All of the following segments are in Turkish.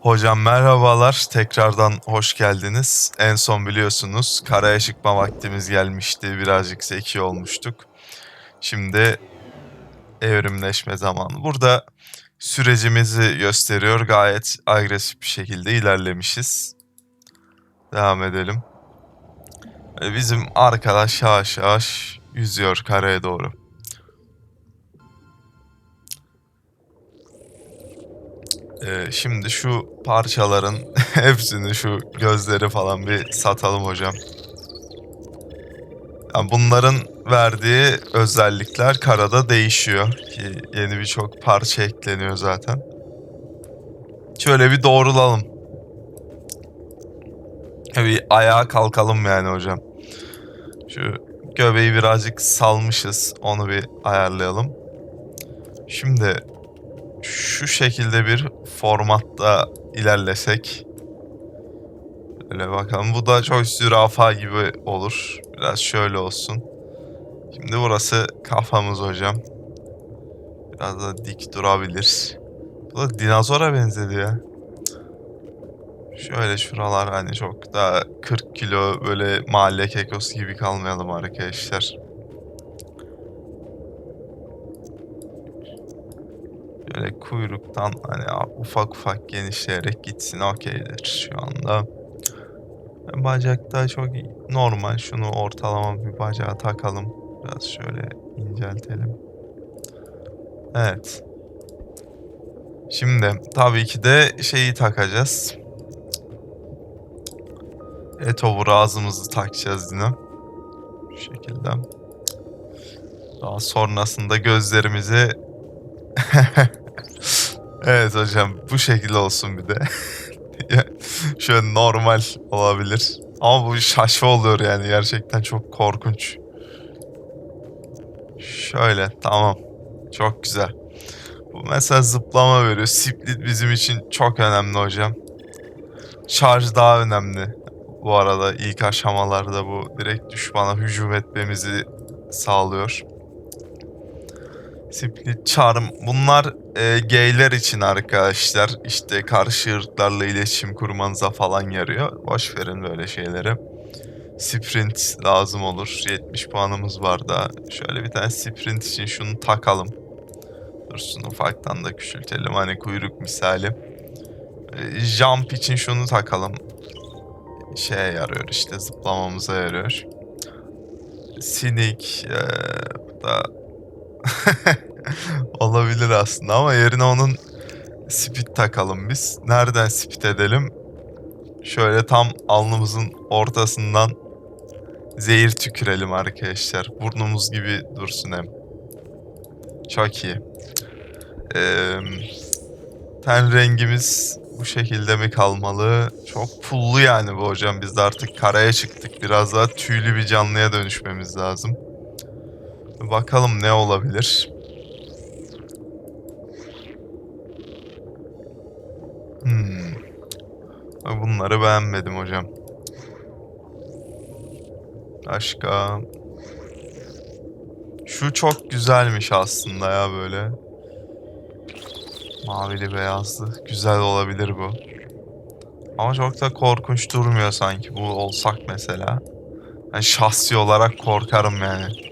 Hocam merhabalar, tekrardan hoş geldiniz. En son biliyorsunuz karaya çıkma vaktimiz gelmişti, birazcık zeki olmuştuk. Şimdi evrimleşme zamanı. Burada sürecimizi gösteriyor, gayet agresif bir şekilde ilerlemişiz. Devam edelim. Bizim arkadaş yavaş yavaş yüzüyor karaya doğru. Ee, şimdi şu parçaların hepsini şu gözleri falan bir satalım hocam. Yani bunların verdiği özellikler karada değişiyor ki yeni birçok parça ekleniyor zaten. Şöyle bir doğrulalım. Bir ayağa kalkalım yani hocam. Şu göbeği birazcık salmışız. Onu bir ayarlayalım. Şimdi şu şekilde bir formatta ilerlesek. Öyle bakalım. Bu da çok zürafa gibi olur. Biraz şöyle olsun. Şimdi burası kafamız hocam. Biraz da dik durabilir. Bu da dinozora benzedi ya. Şöyle şuralar hani çok daha 40 kilo böyle mahalle kekosu gibi kalmayalım arkadaşlar. Böyle kuyruktan hani ufak ufak genişleyerek gitsin okeydir şu anda. Bacakta çok normal. Şunu ortalama bir bacağa takalım. Biraz şöyle inceltelim. Evet. Şimdi tabii ki de şeyi takacağız. Etobur ağzımızı takacağız yine. Şu şekilde. Daha sonrasında gözlerimizi evet hocam bu şekilde olsun bir de. Şöyle normal olabilir. Ama bu şaşma oluyor yani gerçekten çok korkunç. Şöyle tamam. Çok güzel. Bu mesela zıplama veriyor. Split bizim için çok önemli hocam. Şarj daha önemli. Bu arada ilk aşamalarda bu direkt düşmana hücum etmemizi sağlıyor. Split Charm. Bunlar e, gayler için arkadaşlar. İşte karşı ırklarla iletişim kurmanıza falan yarıyor. Boş verin böyle şeyleri. Sprint lazım olur. 70 puanımız var da. Şöyle bir tane sprint için şunu takalım. Dursun ufaktan da küçültelim. Hani kuyruk misali. E, jump için şunu takalım. Şeye yarıyor işte zıplamamıza yarıyor. Sinik. E, da Olabilir aslında ama yerine onun speed takalım biz. Nereden speed edelim? Şöyle tam alnımızın ortasından zehir tükürelim arkadaşlar. Burnumuz gibi dursun hem. Çok iyi. Ee, ten rengimiz bu şekilde mi kalmalı? Çok pullu yani bu hocam. Biz de artık karaya çıktık. Biraz daha tüylü bir canlıya dönüşmemiz lazım. Bakalım ne olabilir. Hmm. Bunları beğenmedim hocam. Başka. Şu çok güzelmiş aslında ya böyle. Mavili beyazlı. Güzel olabilir bu. Ama çok da korkunç durmuyor sanki bu olsak mesela. Ben şahsi olarak korkarım yani.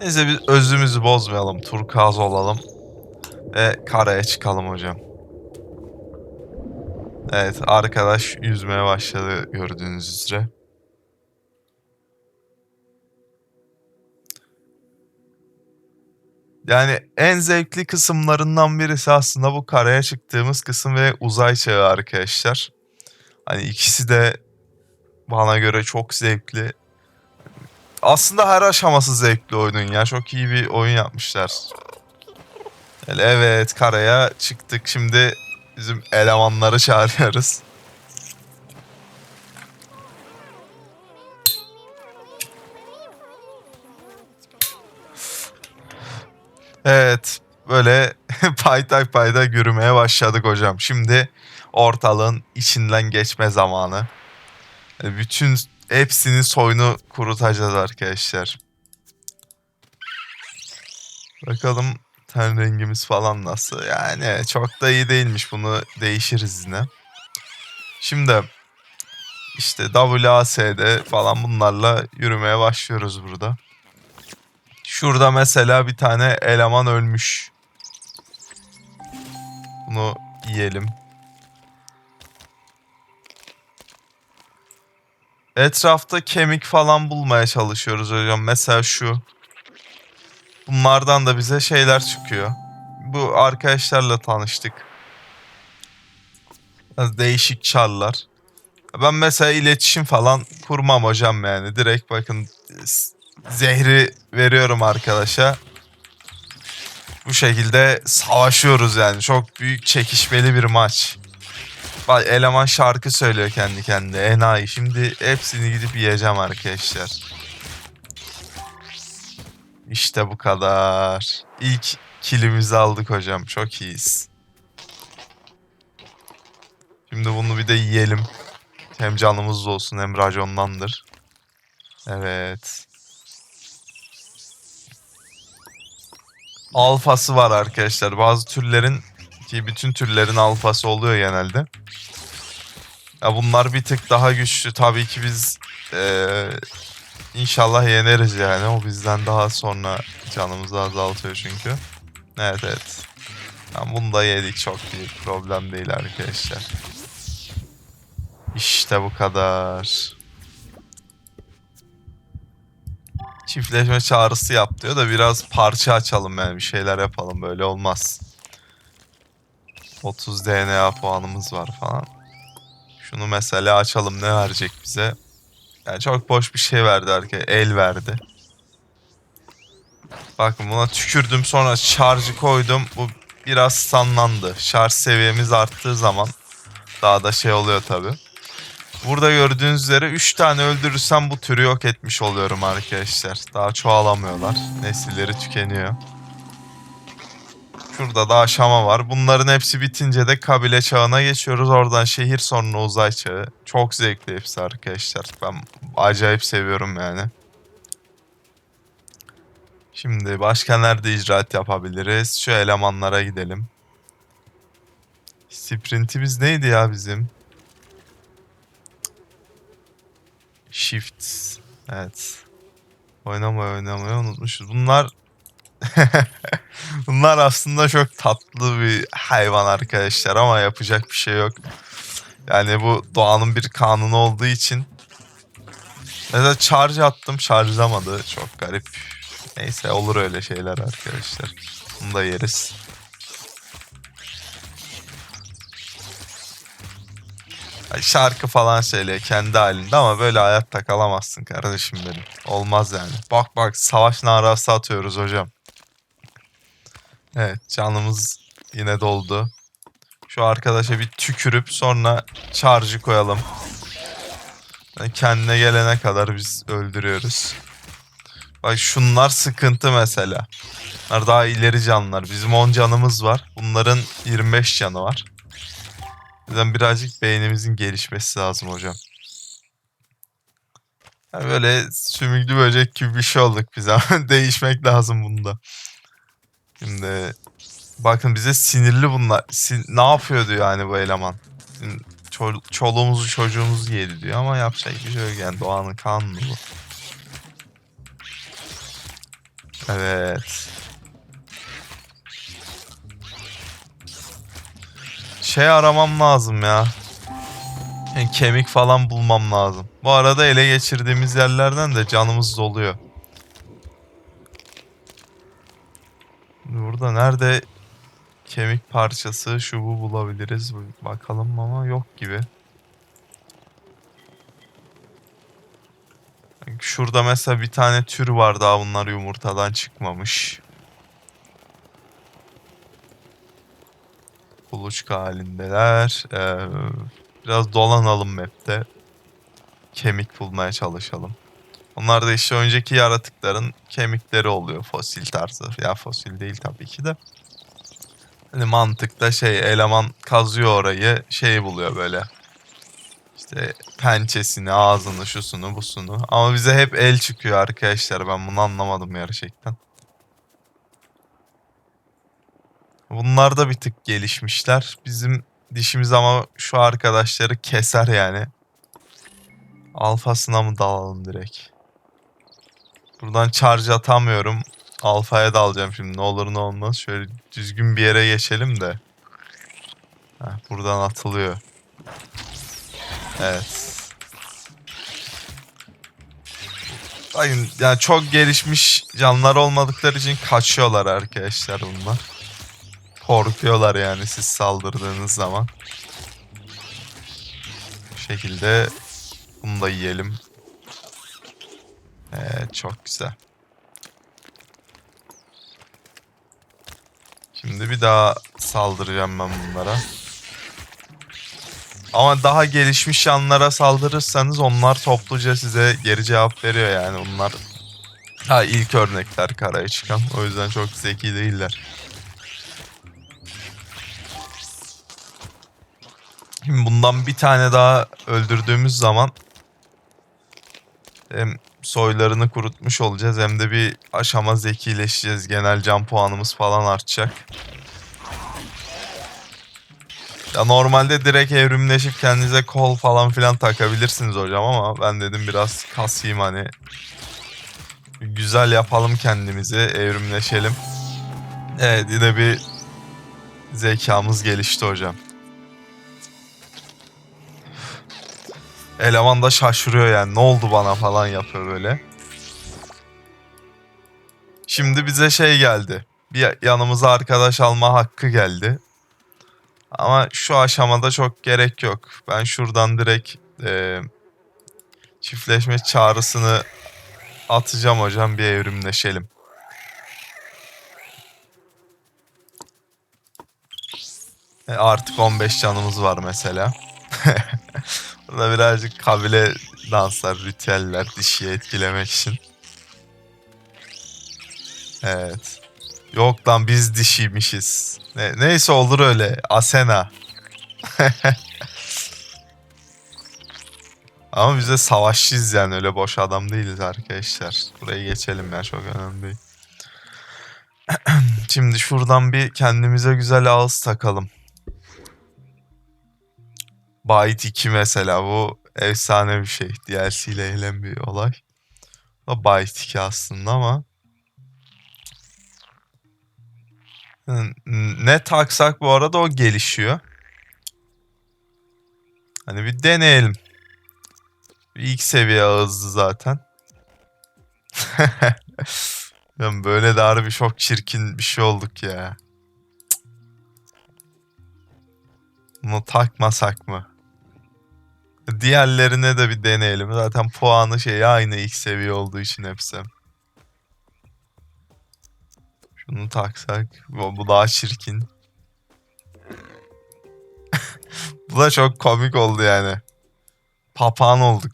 Neyse biz özümüzü bozmayalım. Turkuaz olalım. Ve karaya çıkalım hocam. Evet arkadaş yüzmeye başladı gördüğünüz üzere. Yani en zevkli kısımlarından birisi aslında bu karaya çıktığımız kısım ve uzay çağı arkadaşlar. Hani ikisi de bana göre çok zevkli. Aslında her aşaması zevkli oyunun ya. Çok iyi bir oyun yapmışlar. Evet karaya çıktık. Şimdi bizim elemanları çağırıyoruz. Evet böyle paytay payda yürümeye başladık hocam. Şimdi ortalığın içinden geçme zamanı. Bütün hepsinin soyunu kurutacağız arkadaşlar. Bakalım Ten rengimiz falan nasıl? Yani çok da iyi değilmiş. Bunu değişiriz yine. Şimdi işte WASD falan bunlarla yürümeye başlıyoruz burada. Şurada mesela bir tane eleman ölmüş. Bunu yiyelim. Etrafta kemik falan bulmaya çalışıyoruz hocam. Mesela şu. Bunlardan da bize şeyler çıkıyor. Bu arkadaşlarla tanıştık. Değişik çarlar. Ben mesela iletişim falan kurmam hocam yani. Direkt bakın zehri veriyorum arkadaşa. Bu şekilde savaşıyoruz yani. Çok büyük çekişmeli bir maç. Eleman şarkı söylüyor kendi kendine. Enayi. Şimdi hepsini gidip yiyeceğim arkadaşlar. İşte bu kadar. İlk kilimizi aldık hocam. Çok iyiyiz. Şimdi bunu bir de yiyelim. Hem canımız olsun hem racondandır. Evet. Alfası var arkadaşlar. Bazı türlerin ki bütün türlerin alfası oluyor genelde. Ya bunlar bir tık daha güçlü. Tabii ki biz eee, inşallah yeneriz yani. O bizden daha sonra canımızı azaltıyor çünkü. Evet evet. Ya bunu da yedik çok büyük problem değil arkadaşlar. İşte bu kadar. Çiftleşme çağrısı yap diyor da biraz parça açalım yani bir şeyler yapalım böyle olmaz. 30 DNA puanımız var falan. Şunu mesela açalım ne verecek bize? Yani çok boş bir şey verdi arkaya. El verdi. Bakın buna tükürdüm sonra şarjı koydum. Bu biraz sanlandı. Şarj seviyemiz arttığı zaman daha da şey oluyor tabi. Burada gördüğünüz üzere 3 tane öldürürsem bu türü yok etmiş oluyorum arkadaşlar. Daha çoğalamıyorlar. Nesilleri tükeniyor. Şurada da aşama var. Bunların hepsi bitince de kabile çağına geçiyoruz. Oradan şehir sonra uzay çağı. Çok zevkli hepsi arkadaşlar. Ben acayip seviyorum yani. Şimdi başka nerede icraat yapabiliriz? Şu elemanlara gidelim. Sprintimiz neydi ya bizim? Shift. Evet. Oynamayı oynamayı unutmuşuz. Bunlar Bunlar aslında çok tatlı bir hayvan arkadaşlar ama yapacak bir şey yok. Yani bu doğanın bir kanunu olduğu için. Mesela charge attım şarjlamadı. Çok garip. Neyse olur öyle şeyler arkadaşlar. Bunu da yeriz. Şarkı falan söyle kendi halinde ama böyle hayatta kalamazsın kardeşim benim. Olmaz yani. Bak bak savaş narası atıyoruz hocam. Evet canımız yine doldu. Şu arkadaşa bir tükürüp sonra charge'ı koyalım. Kendine gelene kadar biz öldürüyoruz. Bak şunlar sıkıntı mesela. Bunlar daha ileri canlılar. Bizim 10 canımız var. Bunların 25 canı var. O yüzden birazcık beynimizin gelişmesi lazım hocam. Yani böyle sümüklü böcek gibi bir şey olduk biz ama değişmek lazım bunda. Şimdi bakın bize sinirli bunlar. Sin- ne yapıyordu yani bu eleman? Çol- çoluğumuzu çocuğumuzu yedi diyor ama yapacak bir şey yok yani doğanın kanunu bu. Evet. Şey aramam lazım ya. Yani kemik falan bulmam lazım. Bu arada ele geçirdiğimiz yerlerden de canımız doluyor. Burada nerede kemik parçası şu bu bulabiliriz. Bakalım ama yok gibi. Şurada mesela bir tane tür var daha bunlar yumurtadan çıkmamış. Kuluçka halindeler. Ee, biraz dolanalım map'te. Kemik bulmaya çalışalım. Onlar da işte önceki yaratıkların kemikleri oluyor fosil tarzı. Ya fosil değil tabii ki de. Hani mantıkta şey eleman kazıyor orayı şey buluyor böyle. İşte pençesini, ağzını, şusunu, busunu. Ama bize hep el çıkıyor arkadaşlar. Ben bunu anlamadım gerçekten. Bunlar da bir tık gelişmişler. Bizim dişimiz ama şu arkadaşları keser yani. Alfasına mı dalalım direkt? Buradan charge atamıyorum. Alfaya dalacağım şimdi ne olur ne olmaz. Şöyle düzgün bir yere geçelim de. Heh, buradan atılıyor. Evet. Bakın yani çok gelişmiş canlılar olmadıkları için kaçıyorlar arkadaşlar bunlar. Korkuyorlar yani siz saldırdığınız zaman. Bu şekilde bunu da yiyelim. Evet çok güzel. Şimdi bir daha saldıracağım ben bunlara. Ama daha gelişmiş yanlara saldırırsanız onlar topluca size geri cevap veriyor yani onlar. Ha ilk örnekler karaya çıkan. O yüzden çok zeki değiller. Şimdi bundan bir tane daha öldürdüğümüz zaman soylarını kurutmuş olacağız hem de bir aşama zekileşeceğiz. Genel can puanımız falan artacak. Ya normalde direkt evrimleşip kendinize kol falan filan takabilirsiniz hocam ama ben dedim biraz kasayım hani. Güzel yapalım kendimizi, evrimleşelim. Evet yine bir zekamız gelişti hocam. Eleman da şaşırıyor yani ne oldu bana falan yapıyor böyle. Şimdi bize şey geldi. Bir yanımıza arkadaş alma hakkı geldi. Ama şu aşamada çok gerek yok. Ben şuradan direkt e, çiftleşme çağrısını atacağım hocam bir evrimleşelim. E, artık 15 canımız var mesela. Burada birazcık kabile danslar, ritüeller dişiyi etkilemek için. Evet. Yok lan biz dişiymişiz. Ne, neyse olur öyle. Asena. Ama biz de savaşçıyız yani öyle boş adam değiliz arkadaşlar. Burayı geçelim ya çok önemli. Şimdi şuradan bir kendimize güzel ağız takalım. Byte 2 mesela bu efsane bir şey. DLC ile gelen bir olay. O Byte 2 aslında ama ne taksak bu arada o gelişiyor. Hani bir deneyelim. Bir ilk seviye ağızdı zaten. Böyle de harbi çok çirkin bir şey olduk ya. Bunu takmasak mı? Diğerlerine de bir deneyelim. Zaten puanı şeyi aynı ilk seviye olduğu için hepsi. Şunu taksak. Bu, bu daha çirkin. bu da çok komik oldu yani. Papağan olduk.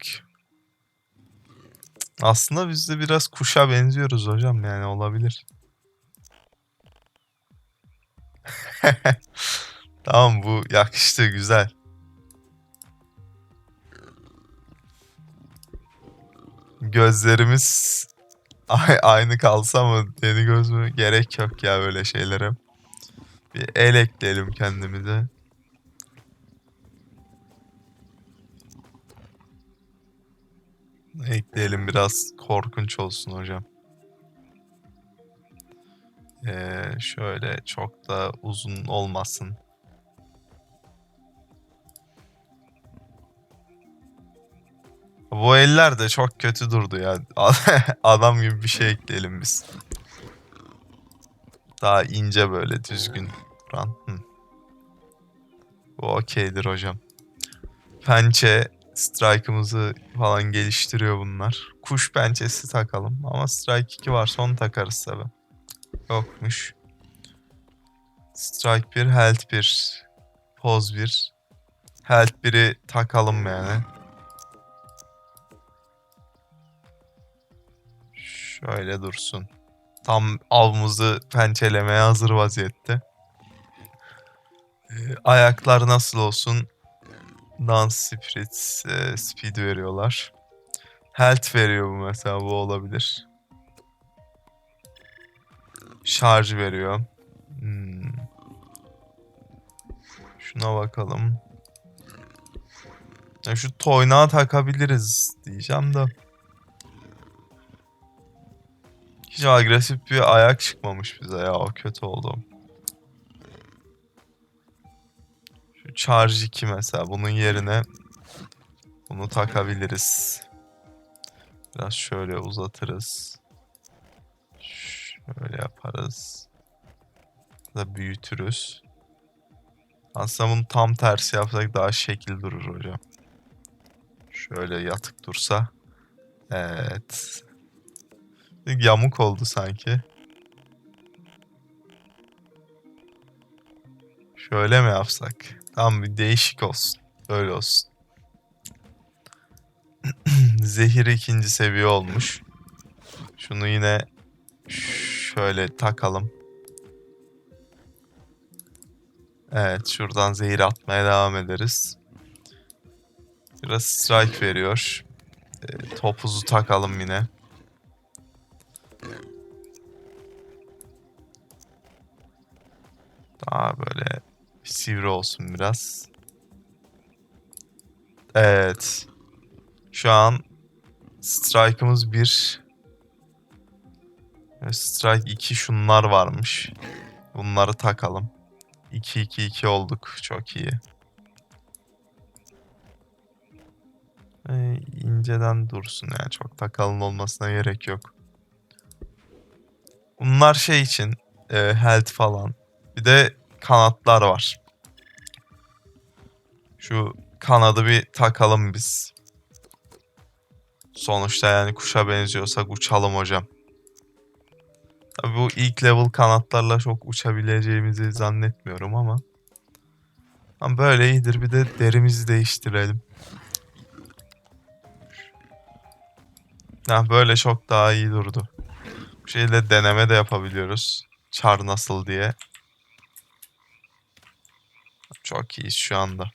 Aslında biz de biraz kuşa benziyoruz hocam yani olabilir. tamam bu yakıştı güzel. Gözlerimiz aynı kalsa mı deni göz mü gerek yok ya böyle şeylere. Bir el ekleyelim kendimize. Ekleyelim biraz korkunç olsun hocam. Ee, şöyle çok da uzun olmasın. Bu eller de çok kötü durdu ya. Adam gibi bir şey ekleyelim biz. Daha ince böyle düzgün duran. Hı. Bu okeydir hocam. Pençe strike'ımızı falan geliştiriyor bunlar. Kuş pençesi takalım. Ama strike 2 varsa onu takarız tabi. Yokmuş. Strike 1, health 1, pose 1. Health 1'i takalım yani. Şöyle dursun. Tam avımızı pençelemeye hazır vaziyette. Ee, ayaklar nasıl olsun? Dance Spirit e, Speed veriyorlar. Health veriyor bu mesela bu olabilir. Şarj veriyor. Hmm. Şuna bakalım. Ya şu toynağı takabiliriz diyeceğim de. Hiç agresif bir ayak çıkmamış bize ya. O kötü oldu. Şu charge 2 mesela. Bunun yerine bunu takabiliriz. Biraz şöyle uzatırız. Şöyle yaparız. Da büyütürüz. Aslında bunu tam tersi yapsak daha şekil durur hocam. Şöyle yatık dursa. Evet. Yamuk oldu sanki. Şöyle mi yapsak? Tam bir değişik olsun. Böyle olsun. Zehir ikinci seviye olmuş. Şunu yine şöyle takalım. Evet şuradan zehir atmaya devam ederiz. Biraz strike veriyor. E, topuzu takalım yine. Daha böyle sivri olsun biraz. Evet. Şu an strike'ımız 1. Strike 2 şunlar varmış. Bunları takalım. 2-2-2 olduk. Çok iyi. Ee, inceden dursun yani. Çok da kalın olmasına gerek yok. Bunlar şey için e, health falan. Bir de kanatlar var. Şu kanadı bir takalım biz. Sonuçta yani kuşa benziyorsak uçalım hocam. Tabii bu ilk level kanatlarla çok uçabileceğimizi zannetmiyorum ama. Ama böyle iyidir. Bir de derimizi değiştirelim. Ha, böyle çok daha iyi durdu. Şeyle deneme de yapabiliyoruz. Çar nasıl diye. Çok iyiyiz şu anda.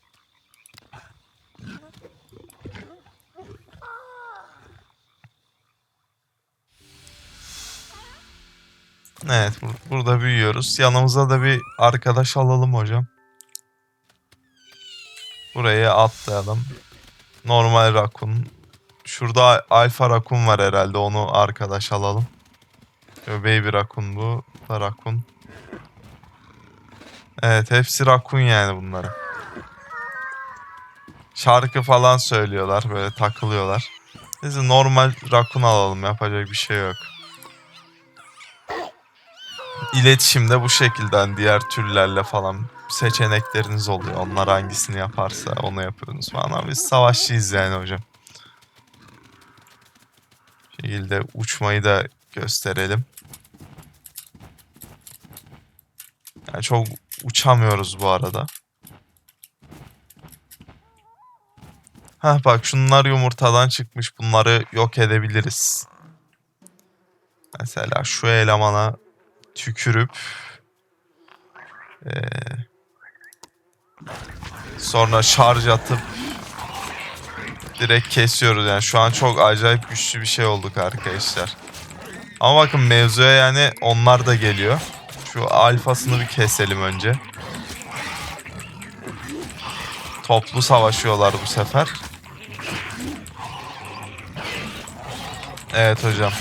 Evet bur- burada büyüyoruz. Yanımıza da bir arkadaş alalım hocam. Buraya atlayalım. Normal rakun. Şurada alfa rakun var herhalde. Onu arkadaş alalım. Yo, Baby rakun bu. Da rakun. Evet hepsi rakun yani bunların. Şarkı falan söylüyorlar. Böyle takılıyorlar. Neyse normal rakun alalım. Yapacak bir şey yok. İletişimde bu şekilde hani diğer türlerle falan seçenekleriniz oluyor. Onlar hangisini yaparsa onu yapıyorsunuz falan. Ama biz savaşçıyız yani hocam. Bu şekilde uçmayı da gösterelim. Yani çok uçamıyoruz bu arada. Heh bak şunlar yumurtadan çıkmış. Bunları yok edebiliriz. Mesela şu elemana tükürüp eee, sonra şarj atıp direkt kesiyoruz. Yani şu an çok acayip güçlü bir şey olduk arkadaşlar. Ama bakın mevzuya yani onlar da geliyor. Şu alfasını bir keselim önce. Toplu savaşıyorlar bu sefer. Evet hocam.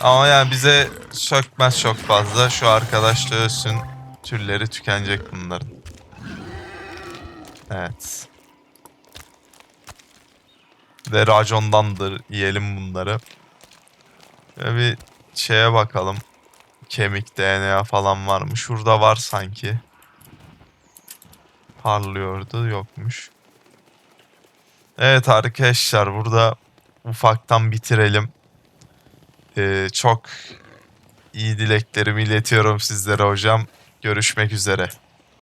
Ama yani bize sökmez çok fazla. Şu arkadaş da ölsün. Türleri tükenecek bunların. Evet. De racondandır. Yiyelim bunları. Ve bir şeye bakalım. Kemik DNA falan var mı? Şurada var sanki. Parlıyordu. Yokmuş. Evet arkadaşlar burada ufaktan bitirelim. Ee, çok iyi dileklerimi iletiyorum sizlere hocam. Görüşmek üzere.